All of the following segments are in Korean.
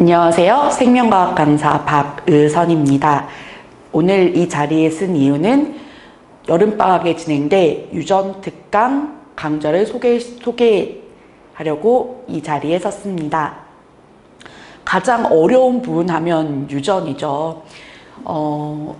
안녕하세요. 생명과학 강사 박의선입니다. 오늘 이 자리에 쓴 이유는 여름방학에 진행돼 유전 특강 강좌를 소개, 소개하려고 이 자리에 섰습니다. 가장 어려운 부분 하면 유전이죠. 어,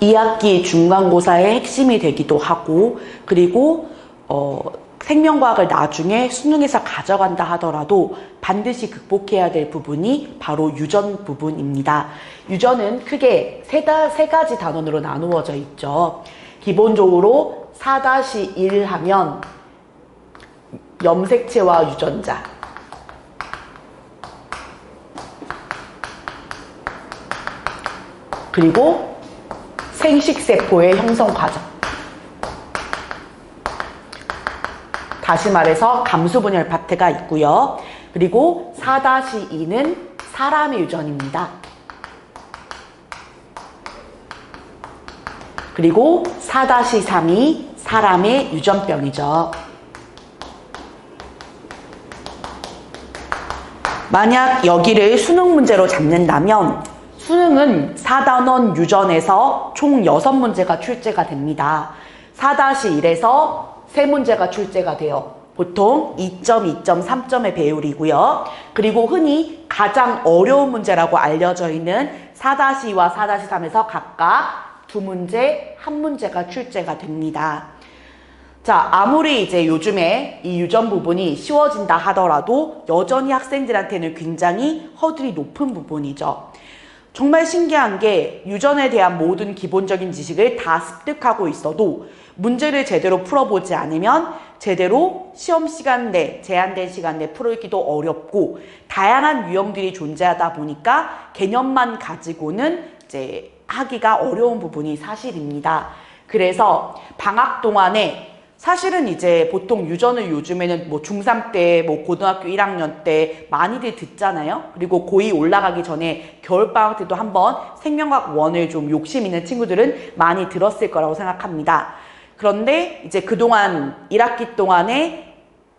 이학기 중간고사의 핵심이 되기도 하고 그리고 어, 생명과학을 나중에 수능에서 가져간다 하더라도 반드시 극복해야 될 부분이 바로 유전 부분입니다. 유전은 크게 세, 다, 세 가지 단원으로 나누어져 있죠. 기본적으로 4-1 하면 염색체와 유전자 그리고 생식세포의 형성 과정. 다시 말해서 감수분열 파트가 있고요. 그리고 4-2는 사람의 유전입니다. 그리고 4-3이 사람의 유전병이죠. 만약 여기를 수능 문제로 잡는다면 수능은 4단원 유전에서 총 6문제가 출제가 됩니다. 4-1에서 3문제가 출제가 돼요. 보통 2점, 2점, 3점의 배율이고요. 그리고 흔히 가장 어려운 문제라고 알려져 있는 4-2와 4-3에서 각각 두 문제, 한 문제가 출제가 됩니다. 자, 아무리 이제 요즘에 이 유전 부분이 쉬워진다 하더라도 여전히 학생들한테는 굉장히 허들이 높은 부분이죠. 정말 신기한 게 유전에 대한 모든 기본적인 지식을 다 습득하고 있어도 문제를 제대로 풀어보지 않으면 제대로 시험 시간 내, 제한된 시간 내 풀기도 어렵고 다양한 유형들이 존재하다 보니까 개념만 가지고는 이제 하기가 어려운 부분이 사실입니다. 그래서 방학 동안에 사실은 이제 보통 유전을 요즘에는 뭐 중3 때, 뭐 고등학교 1학년 때 많이들 듣잖아요. 그리고 고2 올라가기 전에 겨울방학 때도 한번 생명학 원을 좀 욕심 있는 친구들은 많이 들었을 거라고 생각합니다. 그런데 이제 그동안 1학기 동안에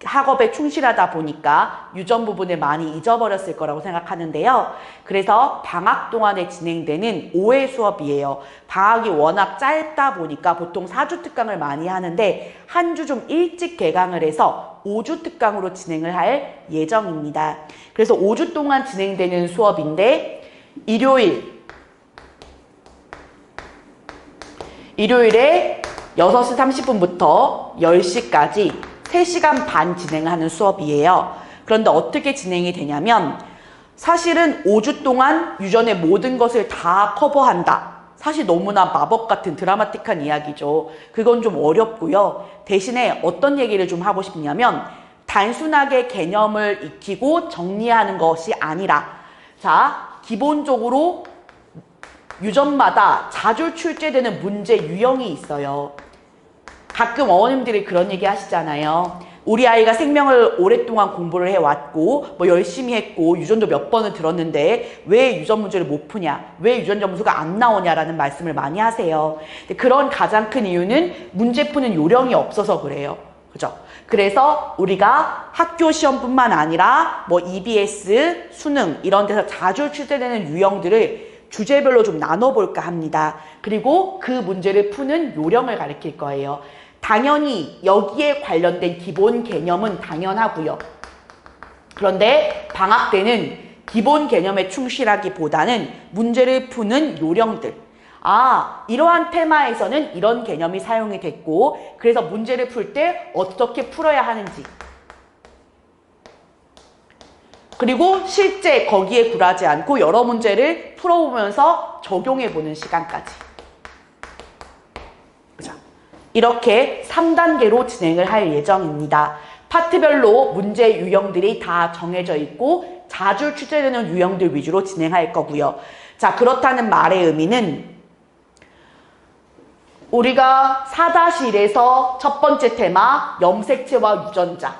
학업에 충실하다 보니까 유전 부분을 많이 잊어버렸을 거라고 생각하는데요. 그래서 방학 동안에 진행되는 5회 수업이에요. 방학이 워낙 짧다 보니까 보통 4주 특강을 많이 하는데 한 주 좀 일찍 개강을 해서 5주 특강으로 진행을 할 예정입니다. 그래서 5주 동안 진행되는 수업인데 일요일 일요일에 6시 30분부터 10시까지 3시간 반 진행하는 수업이에요. 그런데 어떻게 진행이 되냐면 사실은 5주 동안 유전의 모든 것을 다 커버한다. 사실 너무나 마법 같은 드라마틱한 이야기죠. 그건 좀 어렵고요. 대신에 어떤 얘기를 좀 하고 싶냐면 단순하게 개념을 익히고 정리하는 것이 아니라 자, 기본적으로 유전마다 자주 출제되는 문제 유형이 있어요. 가끔 어머님들이 그런 얘기 하시잖아요. 우리 아이가 생명을 오랫동안 공부를 해왔고, 뭐 열심히 했고, 유전도 몇 번을 들었는데, 왜 유전 문제를 못 푸냐? 왜 유전 점수가 안 나오냐라는 말씀을 많이 하세요. 그런 가장 큰 이유는 문제 푸는 요령이 없어서 그래요. 그죠? 그래서 우리가 학교 시험뿐만 아니라 뭐 EBS, 수능 이런 데서 자주 출제되는 유형들을 주제별로 좀 나눠볼까 합니다. 그리고 그 문제를 푸는 요령을 가르칠 거예요. 당연히 여기에 관련된 기본 개념은 당연하고요. 그런데 방학 때는 기본 개념에 충실하기보다는 문제를 푸는 요령들. 아, 이러한 테마에서는 이런 개념이 사용이 됐고, 그래서 문제를 풀 때 어떻게 풀어야 하는지. 그리고 실제 거기에 굴하지 않고 여러 문제를 풀어보면서 적용해보는 시간까지. 이렇게 3단계로 진행을 할 예정입니다. 파트별로 문제 유형들이 다 정해져 있고 자주 출제되는 유형들 위주로 진행할 거고요. 자, 그렇다는 말의 의미는 우리가 4-1에서 첫 번째 테마 염색체와 유전자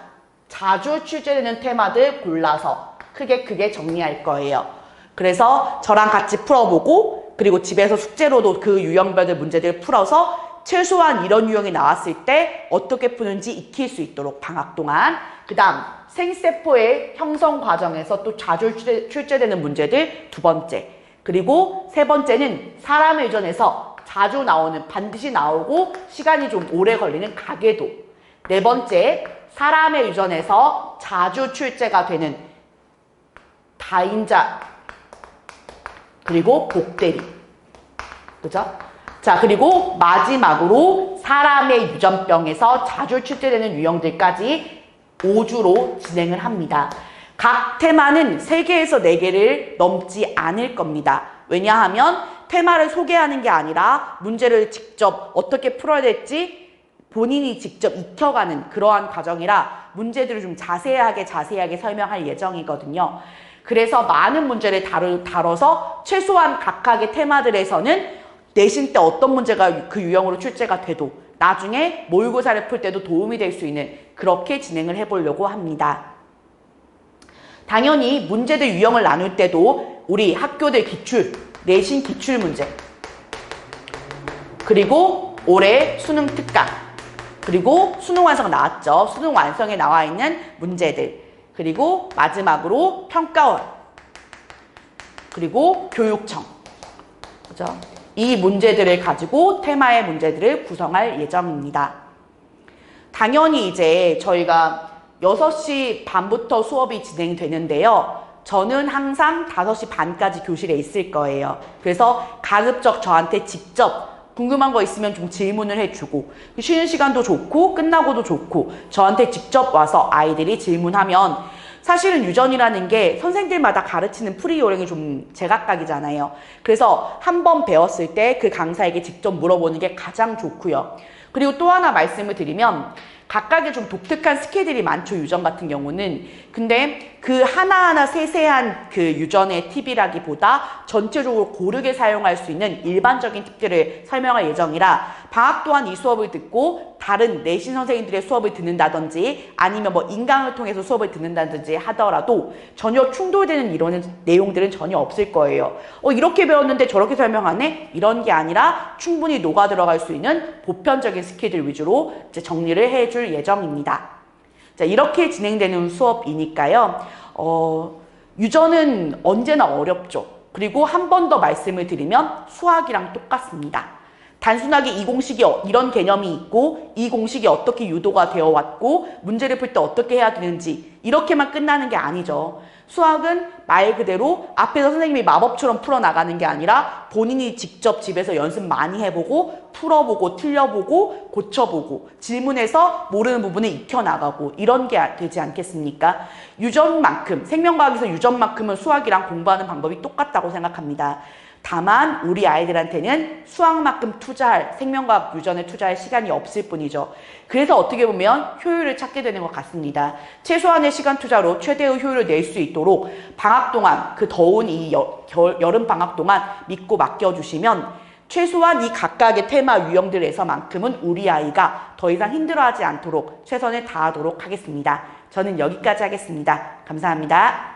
자주 출제되는 테마들 골라서 크게 크게 정리할 거예요. 그래서 저랑 같이 풀어보고 그리고 집에서 숙제로도 그 유형별들 문제들 풀어서 최소한 이런 유형이 나왔을 때 어떻게 푸는지 익힐 수 있도록 방학 동안 그 다음 생세포의 형성 과정에서 또 자주 출제- 출제되는 문제들 두 번째. 그리고 세 번째는 사람에 의존해서 자주 나오는 반드시 나오고 시간이 좀 오래 걸리는 가계도. 네 번째 사람에 의존해서 자주 출제가 되는 다인자 그리고 복대리. 그죠? 자 그리고 마지막으로 사람의 유전병에서 자주 출제되는 유형들까지 5주로 진행을 합니다. 각 테마는 3개에서 4개를 넘지 않을 겁니다. 왜냐하면 테마를 소개하는 게 아니라 문제를 직접 어떻게 풀어야 될지 본인이 직접 익혀가는 그러한 과정이라 문제들을 좀 자세하게 자세하게 설명할 예정이거든요. 그래서 많은 문제를 다루, 다뤄서 최소한 각각의 테마들에서는 내신 때 어떤 문제가 그 유형으로 출제가 돼도 나중에 모의고사를 풀 때도 도움이 될 수 있는 그렇게 진행을 해보려고 합니다. 당연히 문제들 유형을 나눌 때도 우리 학교들 기출, 내신 기출 문제, 그리고 올해 수능 특강, 그리고 수능 완성 나왔죠. 수능 완성에 나와 있는 문제들, 그리고 마지막으로 평가원, 그리고 교육청, 그죠? 이 문제들을 가지고 테마의 문제들을 구성할 예정입니다. 당연히 이제 저희가 6시 반부터 수업이 진행되는데요. 저는 항상 5시 반까지 교실에 있을 거예요. 그래서 가급적 저한테 직접 궁금한 거 있으면 좀 질문을 해주고 쉬는 시간도 좋고 끝나고도 좋고 저한테 직접 와서 아이들이 질문하면 사실은 유전이라는 게 선생들마다 가르치는 풀이 요령이 좀 제각각이잖아요. 그래서 한 번 배웠을 때 그 강사에게 직접 물어보는 게 가장 좋고요. 그리고 또 하나 말씀을 드리면 각각의 좀 독특한 스킬들이 많죠, 유전 같은 경우는. 근데 그 하나하나 세세한 그 유전의 팁이라기보다 전체적으로 고르게 사용할 수 있는 일반적인 팁들을 설명할 예정이라 방학 동안 이 수업을 듣고 다른 내신 선생님들의 수업을 듣는다든지 아니면 뭐 인강을 통해서 수업을 듣는다든지 하더라도 전혀 충돌되는 이런 내용들은 전혀 없을 거예요. 어, 이렇게 배웠는데 저렇게 설명하네? 이런 게 아니라 충분히 녹아 들어갈 수 있는 보편적인 스킬들 위주로 이제 정리를 해줄 예정입니다. 자, 이렇게 진행되는 수업이니까요. 어, 유전은 언제나 어렵죠. 그리고 한 번 더 말씀을 드리면 수학이랑 똑같습니다. 단순하게 이 공식이 어- 이런 개념이 있고 이 공식이 어떻게 유도가 되어 왔고 문제를 풀 때 어떻게 해야 되는지 이렇게만 끝나는 게 아니죠. 수학은 말 그대로 앞에서 선생님이 마법처럼 풀어나가는 게 아니라 본인이 직접 집에서 연습 많이 해보고 풀어보고 틀려보고 고쳐보고 질문해서 모르는 부분을 익혀나가고 이런 게 되지 않겠습니까? 유전만큼 생명과학에서 유전만큼은 수학이랑 공부하는 방법이 똑같다고 생각합니다. 다만 우리 아이들한테는 수학만큼 투자할 생명과학 유전에 투자할 시간이 없을 뿐이죠. 그래서 어떻게 보면 효율을 찾게 되는 것 같습니다. 최소한의 시간 투자로 최대의 효율을 낼 수 있도록 방학 동안 그 더운 이 여름 방학 동안 믿고 맡겨주시면 최소한 이 각각의 테마 유형들에서만큼은 우리 아이가 더 이상 힘들어하지 않도록 최선을 다하도록 하겠습니다. 저는 여기까지 하겠습니다. 감사합니다.